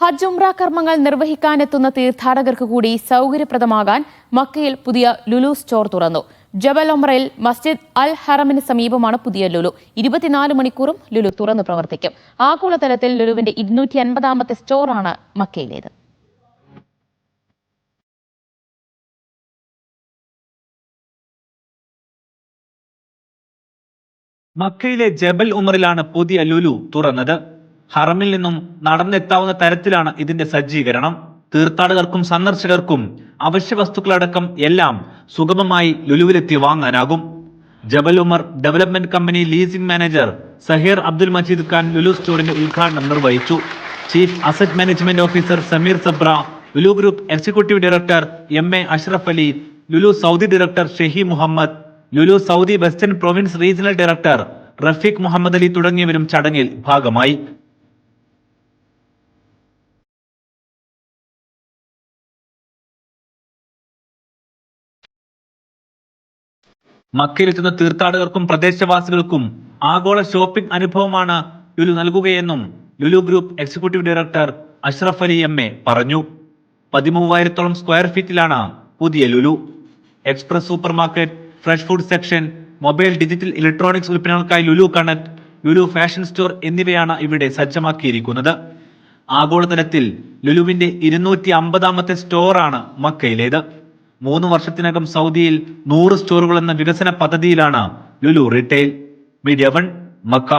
ഹജ്ജ് ഉംറ കർമ്മങ്ങൾ നിർവഹിക്കാനെത്തുന്ന തീർത്ഥാടകർക്ക് കൂടി സൗകര്യപ്രദമാകാൻ മക്കയിൽ പുതിയ ലുലു സ്റ്റോർ തുറന്നു. ജബൽ ഒമ്രയിൽ മസ്ജിദ് അൽ ഹറമിന് സമീപമാണ് പുതിയ ലുലു. ഇരുപത്തിനാല് മണിക്കൂറും ലുലു തുറന്നു പ്രവർത്തിക്കും. ആഗോളതലത്തിൽ ലുലുവിന്റെ ഇരുന്നൂറ്റി അൻപതാമത്തെ സ്റ്റോറാണ് മക്കയിലേത്. മക്കയിലെ ജബൽ ഉമറിലാണ് പുതിയ ലുലു തുറന്നത്. ഹറമിൽ നിന്നും നടന്നെത്താവുന്ന തരത്തിലാണ് ഇതിന്റെ സജ്ജീകരണം. തീർത്ഥാടകർക്കും സന്ദർശകർക്കും അവശ്യ വസ്തുക്കളടക്കം എല്ലാം സുഗമമായി ലുലുവിലെത്തി വാങ്ങാനാകും. Jabal Omar development company leasing manager Zaheer Abdul Majeed Khan Lulu സ്റ്റോറിന്റെ ഉദ്ഘാടനം നിർവഹിച്ചു. Chief asset management officer Sameer Sabra Lulu group executive director M A Ashraf Ali Lulu Saudi director Shehim Muhammad Lulu Saudi western province regional director Rafeeq Muhammad Ali തുടങ്ങിയവരും ചടങ്ങിൽ ഭാഗമായി. മക്കയിലെത്തുന്ന തീർത്ഥാടകർക്കും പ്രദേശവാസികൾക്കും ആഗോള shopping അനുഭവമാണ് Lulu നൽകുകയെന്നും Lulu group executive director Ashraf Ali M A പറഞ്ഞു. പതിമൂവായിരത്തോളം സ്ക്വയർ ഫീറ്റിലാണ് പുതിയ Lulu. Express super market fresh food section mobile digital electronics ഉൽപ്പന്നങ്ങൾക്കായി Lulu connect Lulu fashion store എന്നിവയാണ് ഇവിടെ സജ്ജമാക്കിയിരിക്കുന്നത്. ആഗോളതലത്തിൽ ലുലുവിന്റെ ഇരുന്നൂറ്റി അമ്പതാമത്തെ സ്റ്റോറാണ് മക്കയിലേത്. മൂന്ന് വർഷത്തിനകം സൗദിയിൽ നൂറ് സ്റ്റോറുകൾ എന്ന വികസന പദ്ധതിയിലാണ് Lulu retail Media One Makkah